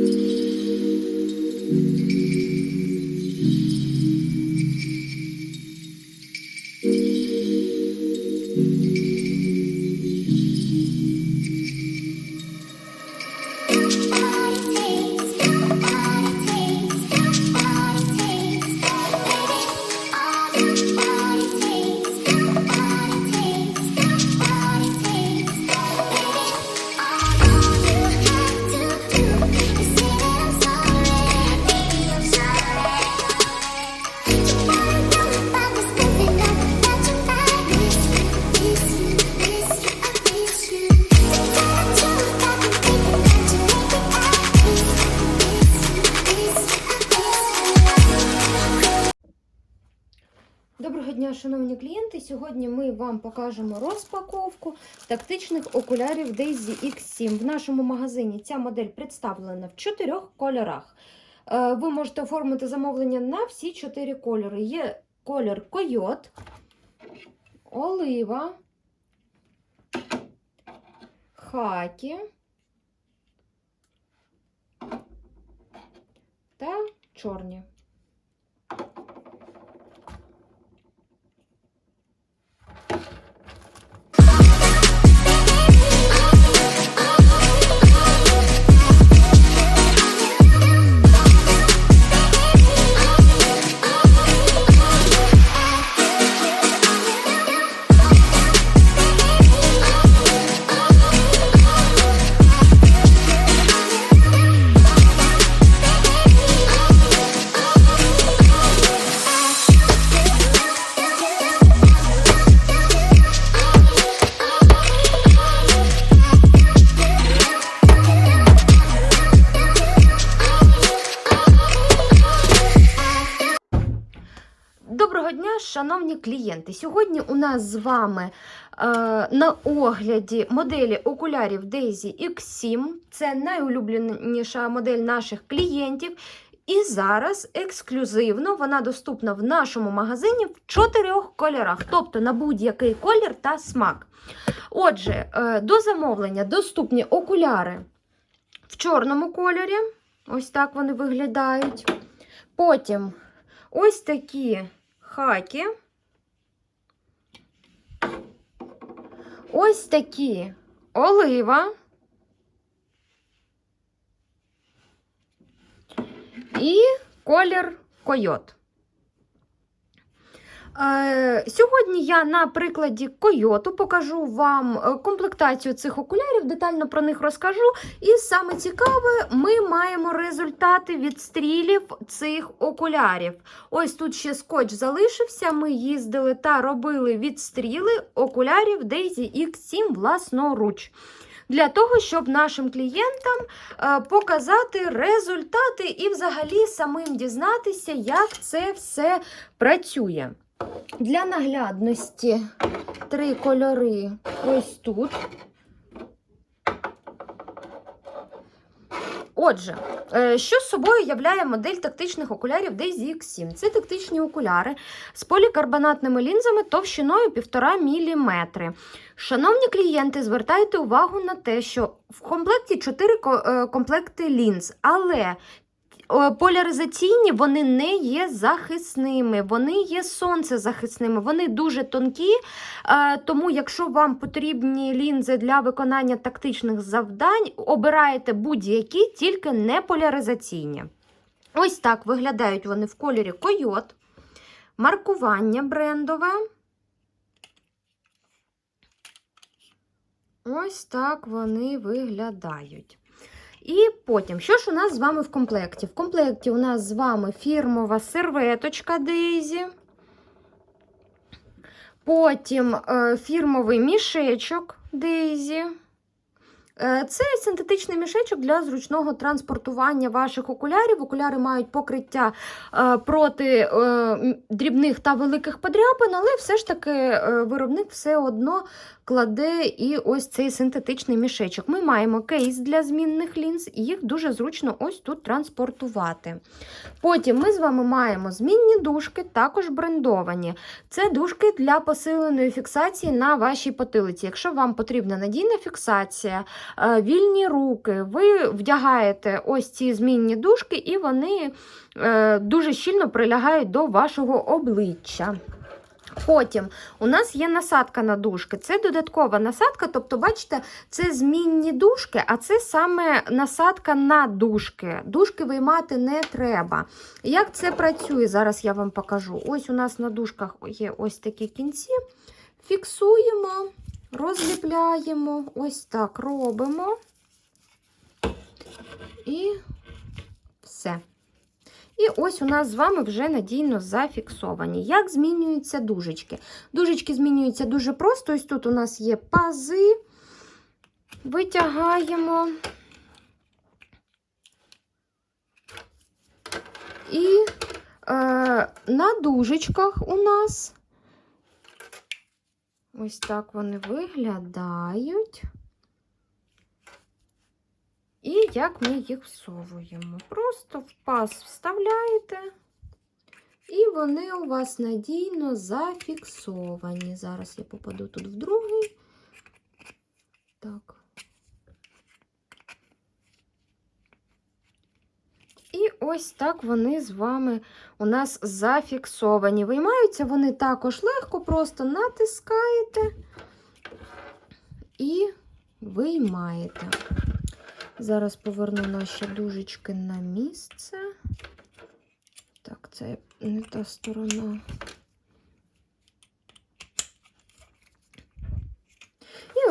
thank mm-hmm. you Доброго дня, шановні клієнти. Сьогодні ми вам покажемо розпаковку тактичних окулярів Daisy X7. В нашому магазині ця модель представлена в чотирьох кольорах. Е, Ви можете оформити замовлення на всі чотири кольори. Є колір койот, олива, хакі та чорні. Шановні клієнти. Сьогодні у нас з вами е, на огляді моделі окулярів Daisy X7. Це найулюбленіша модель наших клієнтів. І зараз ексклюзивно вона доступна в нашому магазині в чотирьох кольорах, тобто на будь-який колір та смак. Отже, е, до замовлення доступні окуляри в чорному кольорі. Ось так вони виглядають. Потім ось такі хаки. Ось такі олива. І колір койот. Е, Сьогодні я на прикладі койоту покажу вам е, комплектацію цих окулярів, детально про них розкажу. І саме цікаве, ми маємо результати відстрілів цих окулярів. Ось тут ще скотч залишився. Ми їздили та робили відстріли окулярів Daisy X7 власноруч. Для того, щоб нашим клієнтам е, показати результати і взагалі самим дізнатися, як це все працює. Для наглядності три кольори ось тут. Отже, е, що з собою являє модель тактичних окулярів Daisy X7? Це тактичні окуляри з полікарбонатними лінзами товщиною 1,5 мм. Шановні клієнти, звертайте увагу на те, що в комплекті 4 е, комплекти лінз, але поляризаційні вони не є захисними, вони є сонцезахисними, вони дуже тонкі. е, Тому, якщо вам потрібні лінзи для виконання тактичних завдань, обираєте будь-які, тільки не поляризаційні. Ось так виглядають вони в кольорі койот. Маркування брендове. Ось так вони виглядають. І потім, що ж у нас з вами в комплекті? В комплекті у нас з вами фірмова серветочка Дейзі. Потім е, фірмовий мішечок Дейзі. Е, Це синтетичний мішечок для зручного транспортування ваших окулярів. Окуляри мають покриття е, проти е, дрібних та великих подряпин, але все ж таки виробник все одно кладе і ось цей синтетичний мішечок. Ми маємо кейс для змінних лінз, і їх дуже зручно ось тут транспортувати. Потім ми з вами маємо змінні дужки, також брендовані. Це дужки для посиленої фіксації на вашій потилиці. Якщо вам потрібна надійна фіксація, вільні руки. Ви вдягаєте ось ці змінні дужки, і вони е, дуже щільно прилягають до вашого обличчя. Потім у нас є насадка на дужки. Це додаткова насадка, тобто, бачите, це змінні дужки, а це саме насадка на дужки. Дужки виймати не треба. Як це працює? Зараз я вам покажу. Ось у нас на дужках є ось такі кінці. Фіксуємо, розліпляємо, ось так робимо. І все. І ось у нас з вами вже надійно зафіксовані. Як змінюються дужечки? Дужечки змінюються дуже просто. Ось тут у нас є пази, витягаємо. І е, на дужечках у нас ось так вони виглядають. І як ми їх всовуємо? Просто в паз вставляєте, і вони у вас надійно зафіксовані. Зараз я попаду тут в другий. Так. І ось так вони з вами у нас зафіксовані. Виймаються вони також легко, просто натискаєте і виймаєте. Зараз поверну наші дужечки на місце. Так, це не та сторона.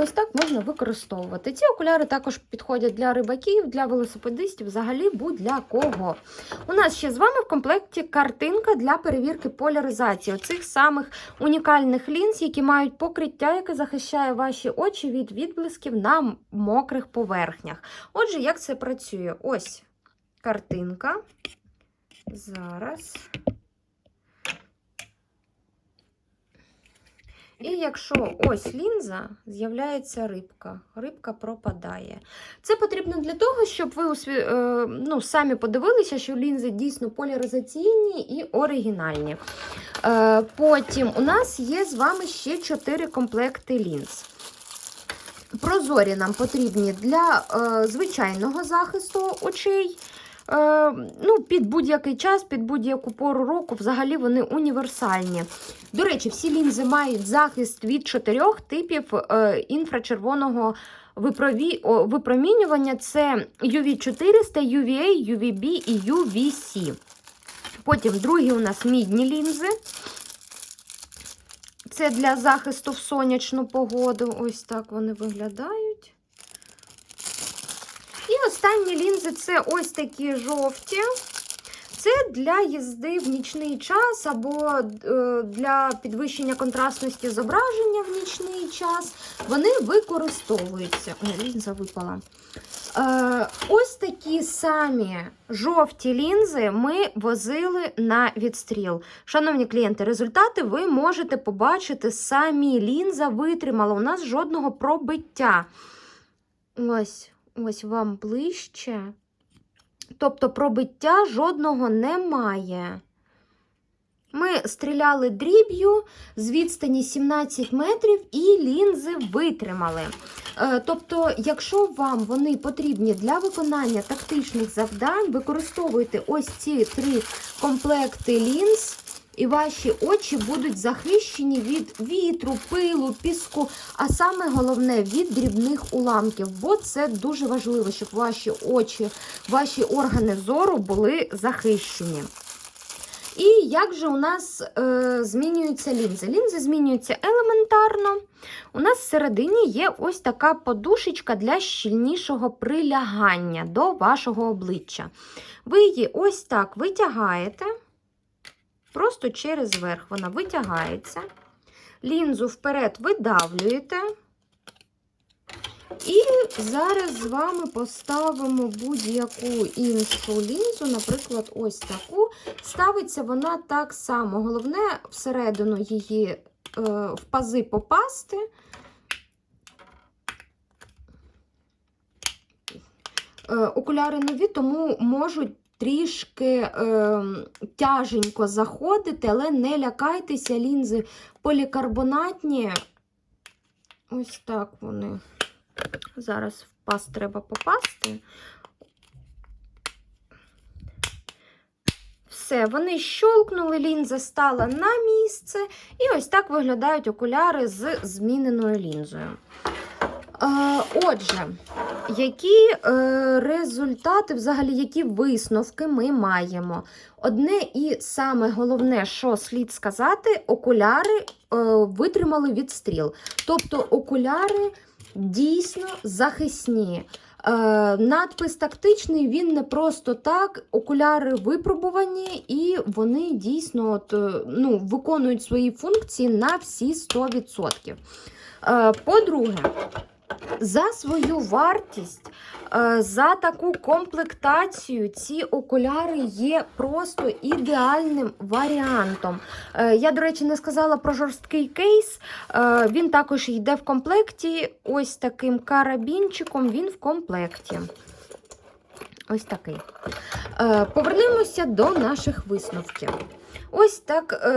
Ось так можна використовувати. Ці окуляри також підходять для рибаків, для велосипедистів, взагалі будь-для кого. У нас ще з вами в комплекті картинка для перевірки поляризації оцих самих унікальних лінз, які мають покриття, яке захищає ваші очі від відблисків на мокрих поверхнях. Отже, як це працює? Ось картинка. Зараз. І якщо ось лінза, з'являється рибка, рибка пропадає. Це потрібно для того, щоб ви е, ну, самі подивилися, що лінзи дійсно поляризаційні і оригінальні. Е, Потім у нас є з вами ще 4 комплекти лінз. Прозорі нам потрібні для е, звичайного захисту очей. Е, ну, Під будь-який час, під будь-яку пору року, взагалі вони універсальні. До речі, всі лінзи мають захист від чотирьох типів е, інфрачервоного випромінювання: це UV400, UVA, UVB і UVC. Потім другі у нас мідні лінзи. Це для захисту в сонячну погоду. Ось так вони виглядають. Останні лінзи це ось такі жовті. Це для їзди в нічний час або е, для підвищення контрастності зображення в нічний час. Вони використовуються. Ой, лінза випала. Е, ось такі самі жовті лінзи ми возили на відстріл. Шановні клієнти, результати ви можете побачити самі. Лінза витримала. У нас жодного пробиття. Ось, ось вам ближче. Тобто пробиття жодного немає. Ми стріляли дріб'ю з відстані 17 метрів і лінзи витримали. Е, Тобто, якщо вам вони потрібні для виконання тактичних завдань, використовуйте ось ці три комплекти лінз, і ваші очі будуть захищені від вітру, пилу, піску, а саме головне від дрібних уламків, бо це дуже важливо, щоб ваші очі, ваші органи зору були захищені. І як же у нас е, змінюються лінзи? Лінзи змінюються елементарно. У нас всередині є ось така подушечка для щільнішого прилягання до вашого обличчя. Ви її ось так витягаєте, просто через верх вона витягається. Лінзу вперед видавлюєте. І зараз з вами поставимо будь-яку іншу лінзу, наприклад, ось таку. Ставиться вона так само. Головне всередину її е, в пази попасти. Е, окуляри нові, тому можуть трішки е, тяженько заходити, але не лякайтеся, лінзи полікарбонатні. Ось так вони Зараз в пас треба попасти. Все, вони щолкнули, лінза стала на місце. І ось так виглядають окуляри з зміненою лінзою. Е, отже, які е, результати, взагалі, які висновки ми маємо? Одне і саме головне, що слід сказати, окуляри е, витримали відстріл. Тобто окуляри дійсно захисні. Надпис тактичний, він не просто так. Окуляри випробувані, і вони дійсно от, ну, виконують свої функції на всі 100%. Е, По-друге, за свою вартість, е, за таку комплектацію, ці окуляри є просто ідеальним варіантом. Е, Я, до речі, не сказала про жорсткий кейс. Е, Він також йде в комплекті. Ось таким карабінчиком він в комплекті. Ось такий. Повернемося до наших висновків. Ось так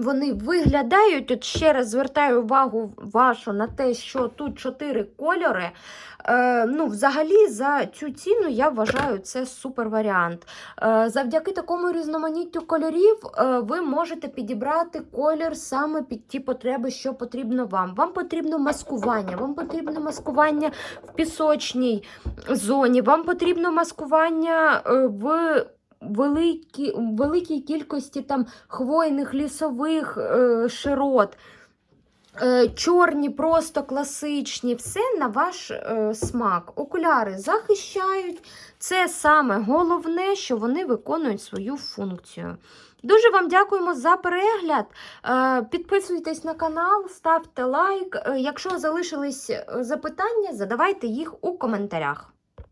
вони виглядають. От ще раз звертаю увагу вашу на те, що тут чотири кольори. Е, ну, взагалі, за цю ціну я вважаю це супер варіант. Е, завдяки такому різноманіттю кольорів е, ви можете підібрати колір саме під ті потреби, що потрібно вам. Вам потрібно маскування, вам потрібно маскування в пісочній зоні, вам потрібно маскування е, в великій, великій кількості там хвойних лісових е, широт. Е, Чорні, просто класичні, все на ваш е, смак. Окуляри захищають. Це саме головне, що вони виконують свою функцію. Дуже вам дякуємо за перегляд. Е, Підписуйтесь на канал, ставте лайк. Е, Якщо залишились запитання, задавайте їх у коментарях.